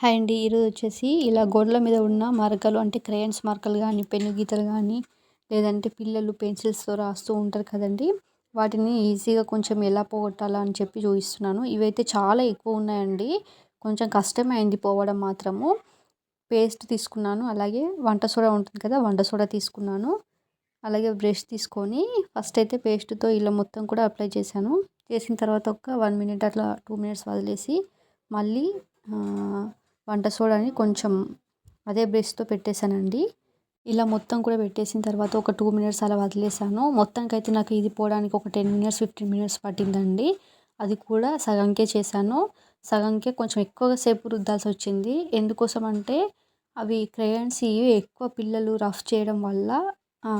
Hi అండి. ఈరోజు వచ్చేసి ఇలా గోడల మీద ఉన్న మార్కలు అంటే క్రేయన్స్ మార్కలు కానీ పెన్ను గీతలు కానీ లేదంటే పిల్లలు పెన్సిల్స్తో రాస్తూ ఉంటారు కదండి. వాటిని ఈజీగా కొంచెం ఎలా పోగొట్టాలా అని చెప్పి చూపిస్తున్నాను. ఇవైతే చాలా ఎక్కువ ఉన్నాయండి. కొంచెం కష్టమైంది అయింది పోవడం మాత్రము. పేస్ట్ తీసుకున్నాను. అలాగే వంట సోడా ఉంటుంది కదా వంట సోడా తీసుకున్నాను. అలాగే బ్రష్ తీసుకొని ఫస్ట్ అయితే పేస్ట్తో ఇలా మొత్తం కూడా అప్లై చేశాను. చేసిన తర్వాత ఒక వన్ మినిట్ అట్లా టూ మినిట్స్ వదిలేసి మళ్ళీ వంట సోడాని కొంచెం అదే బ్రష్తో పెట్టేశానండి. ఇలా మొత్తం కూడా పెట్టేసిన తర్వాత ఒక టూ మినిట్స్ అలా వదిలేసాను మొత్తానికి అయితే నాకు ఇది పోవడానికి ఒక టెన్ మినిట్స్ ఫిఫ్టీన్ మినిట్స్ పట్టిందండి. అది కూడా సగంకే చేశాను. సగంకే కొంచెం ఎక్కువగా సేపు రుద్దాల్సి వచ్చింది. ఎందుకోసం అంటే అవి క్రేయన్స్ ఇవి ఎక్కువ పిల్లలు రఫ్ చేయడం వల్ల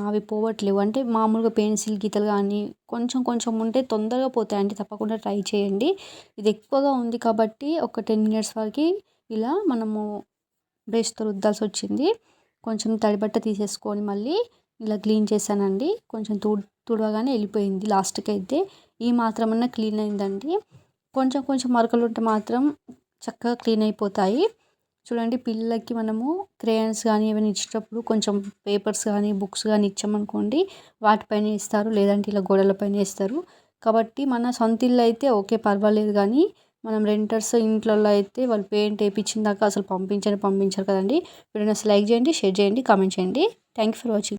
అవి పోవట్లేవు. అంటే మామూలుగా పెన్సిల్ గీతలు కానీ కొంచెం కొంచెం ఉంటే తొందరగా పోతాయండి. తప్పకుండా ట్రై చేయండి. ఇది ఎక్కువగా ఉంది కాబట్టి ఒక టెన్ మినిట్స్ వరకు ఇలా మనము బ్రష్తో రుద్దాల్సి వచ్చింది. కొంచెం తడిబట్ట తీసేసుకొని మళ్ళీ ఇలా క్లీన్ చేశానండి. కొంచెం తుడ్ తుడవగానే వెళ్ళిపోయింది లాస్ట్కి అయితే. ఈ మాత్రమన్నా క్లీన్ అయిందండి. కొంచెం కొంచెం మరకలు ఉంటే మాత్రం చక్కగా క్లీన్ అయిపోతాయి. చూడండి పిల్లలకి మనము క్రేయన్స్ కానీ ఏమైనా ఇచ్చేటప్పుడు కొంచెం పేపర్స్ కానీ బుక్స్ కానీ ఇచ్చామనుకోండి వాటిపైన ఇస్తారు. లేదంటే ఇలా గోడలపైన వేస్తారు కాబట్టి మన సొంత ఇల్లు అయితే ఓకే పర్వాలేదు కానీ మనం రెంటర్స్ ఇంట్లలో అయితే వాళ్ళు పెయింట్ వేయించిన దాకా అసలు పంపించని పంపించరు కదండి. వీడియోని అసలు లైక్ చేయండి షేర్ చేయండి కామెంట్ చేయండి. Thank you for watching